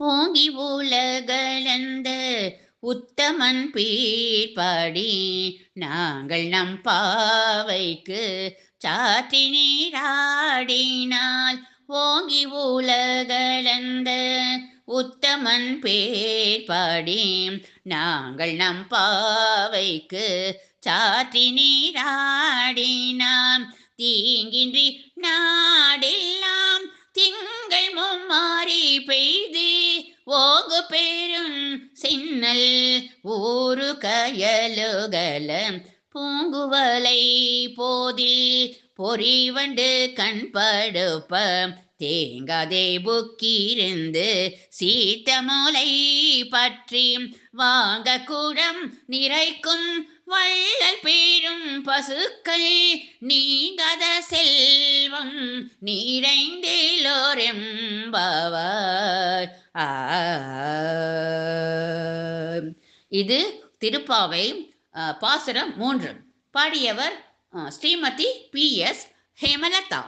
ஓங்கி உலகலந்த உத்தமன் பீர்படி. நாங்கள் நம் பாவைக்கு சாத்தி நீராடினால் ஓங்கி உலகலந்த உத்தமன் பேர்பாடி. நாங்கள் நம் பாவைக்கு சாத்தி நீராடினாம் தீங்கின்றி நாடெல்லாம் திங்கள் மும்மாறி பெய்து ஓகு பெரும் சின்னல் ஊரு கயலுகல பூங்குவலை போதில் பொறிவண்டு கண்படுப்ப தேங்காதே புக்கிருந்து சீத்தமலை பற்றி வாங்க கூடம் நிறைக்கும் வள்ளல் பேரும் பசுக்கள் நீங்காத செல்வம் நீரைந்தேலோரெம்பவர் இது திருப்பாவை பாசுரம் மூன்று. பாடியவர் ஸ்ரீமதி பி எஸ் ஹேமலதா.